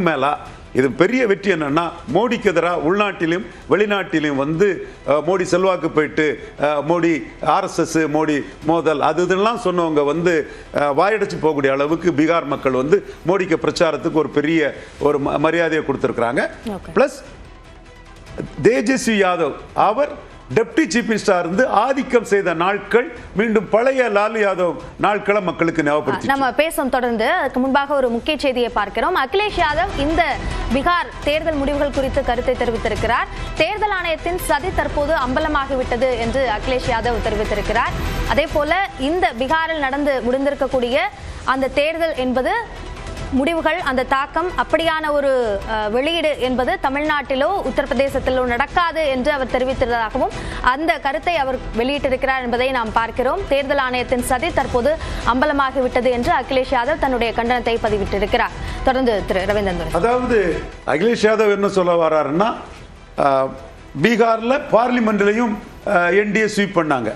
மேல இது பெரிய வெற்றி என்னன்னா மோடிக்கு எதிராக உள்நாட்டிலும் வெளிநாட்டிலும் வந்து மோடி செல்வாக்கு போயிட்டு மோடி ஆர்எஸ்எஸ் மோடி மோதல் அது இதெல்லாம் சொன்னவங்க வந்து வாயடைச்சு போகக்கூடிய அளவுக்கு பீகார் மக்கள் வந்து மோடிக்கு பிரச்சாரத்துக்கு ஒரு பெரிய ஒரு மரியாதையை கொடுத்துருக்குறாங்க. பிளஸ் தேஜஸ்வி யாதவ் அவர் டெப்டி சீஃப் மினிஸ்டர் இருந்து ஆதிக்கம் செய்த நாட்கள் மீண்டும் பழைய லாலு யாதவ் நாட்களை மக்களுக்கு ஞாபகப்படுத்தி நம்ம பேசும் தொடர்ந்து அதுக்கு முன்பாக ஒரு முக்கிய செய்தியை பார்க்கிறோம். அகிலேஷ் யாதவ் இந்த பீகார் தேர்தல் முடிவுகள் குறித்து கருத்தை தெரிவித்திருக்கிறார். தேர்தல் ஆணையத்தின் சதி தற்போது அம்பலமாகிவிட்டது என்று அகிலேஷ் யாதவ் தெரிவித்திருக்கிறார். அதே போல இந்த பீகாரில் நடந்து முடிந்திருக்கக்கூடிய அந்த தேர்தல் என்பது முடிவுகள் அந்த தாக்கம் அப்படியான ஒரு வெளியீடு என்பது தமிழ்நாட்டிலோ உத்தரப்பிரதேசத்திலோ நடக்காது என்று அவர் தெரிவித்திருந்ததாகவும் அந்த கருத்தை அவர் வெளியிட்டிருக்கிறார் என்பதை நாம் பார்க்கிறோம். தேர்தல் ஆணையத்தின் சதி தற்போது அம்பலமாகிவிட்டது என்று அகிலேஷ் யாதவ் தன்னுடைய கண்டனத்தை பதிவிட்டிருக்கிறார். தொடர்ந்து திரு ரவீந்திரன். அதாவது அகிலேஷ் யாதவ் என்ன சொல்ல வர்றாருன்னா பீகாரில் பீகார்ல பார்லிமெண்ட்லயும் என்டிஏ ஸ்வீப் பண்ணாங்க.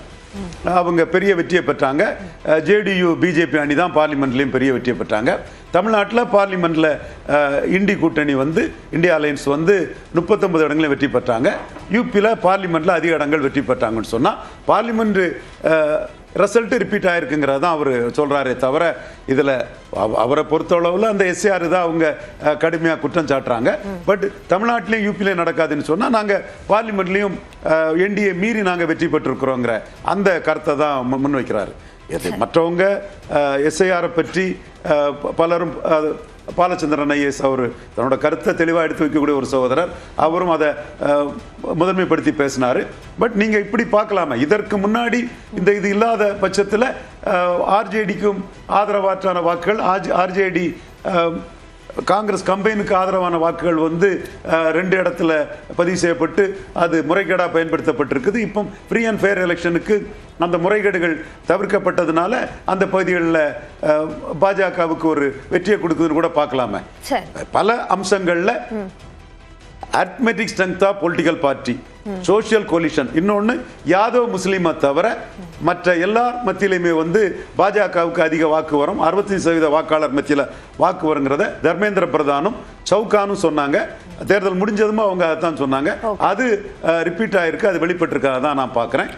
அவங்க பெரிய வெற்றியை பெற்றாங்க. ஜேடியு பிஜேபி அணி தான் பார்லிமெண்ட்லேயும் பெரிய வெற்றியை பெற்றாங்க. தமிழ்நாட்டில் பார்லிமெண்ட்ல இண்டி கூட்டணி வந்து இந்தியா அலையன்ஸ் வந்து முப்பத்தொன்பது இடங்களில் வெற்றி பெற்றாங்க. யூபியில் பார்லிமெண்ட்ல அதிக இடங்கள் வெற்றி பெற்றாங்கன்னு சொன்னா பார்லிமெண்ட் ரிசல்ட் ரிப்பீட் ஆயிருக்குங்கிறது தான் அவர் சொல்றாரே தவிர இதுல அவ- அவரை பொறுத்தளவில் அந்த எஸ்ஆர் தான் அவங்க அஹ், கடுமையா குற்றம் சாட்டுறாங்க. பட் தமிழ்நாட்டிலையும் யூபிலையும் நடக்காதுன்னு சொன்னா நாங்க பார்லிமெண்ட்லயும் என்டிஏ மீறி நாங்க வெற்றி பெற்றிருக்கிறோங்கிற அந்த கருத்தை தான் மு- முன்வைக்கிறாரு. இது மற்றவங்க எஸ்ஐஆரை பற்றி பலரும் பாலச்சந்திரன் ஐஎஸ் அவர் தன்னோட கருத்தை தெளிவாக எடுத்து வைக்கக்கூடிய ஒரு சகோதரர். அவரும் அதை முதன்மைப்படுத்தி பேசினாரு. பட் நீங்க இப்படி பார்க்கலாமே. இதற்கு முன்னாடி இந்த இது இல்லாத பட்சத்தில் ஆர்ஜேடிக்கும் ஆதரவாற்றான வாக்குகள் ஆர்ஜேடி காங்கிரஸ் கம்பெனிக்கு ஆதரவான வாக்குகள் வந்து ரெண்டு இடத்துல பதிவு செய்யப்பட்டு அது முறைகேடாக பயன்படுத்தப்பட்டிருக்குது. இப்போ ஃப்ரீ அண்ட் ஃபேர் எலெக்ஷனுக்கு அந்த முறைகேடுகள் தவிர்க்கப்பட்டதுனால அந்த பகுதிகளில் பாஜகவுக்கு ஒரு வெற்றியை கொடுக்குதுன்னு கூட பார்க்கலாமே. பல அம்சங்கள்ல arithmetic strength of political party social coalition இன்னொன்னு யாதவ் முஸ்லீமை தவிர மற்ற எல்லார் மத்தியிலுமே வந்து பாஜகவுக்கு அதிக வாக்கு வரும். அறுபத்தி சதவீத வாக்காளர் மத்தியில் வாக்கு வருங்கிறத தர்மேந்திர பிரதானும் சவுகானும் சொன்னாங்க. தேர்தல் முடிஞ்சதும் அவங்க அதான் சொன்னாங்க. அது ரிப்பீட் ஆயிருக்கு அது வெளிப்பட்டிருக்கா தான் நான் பார்க்குறேன்.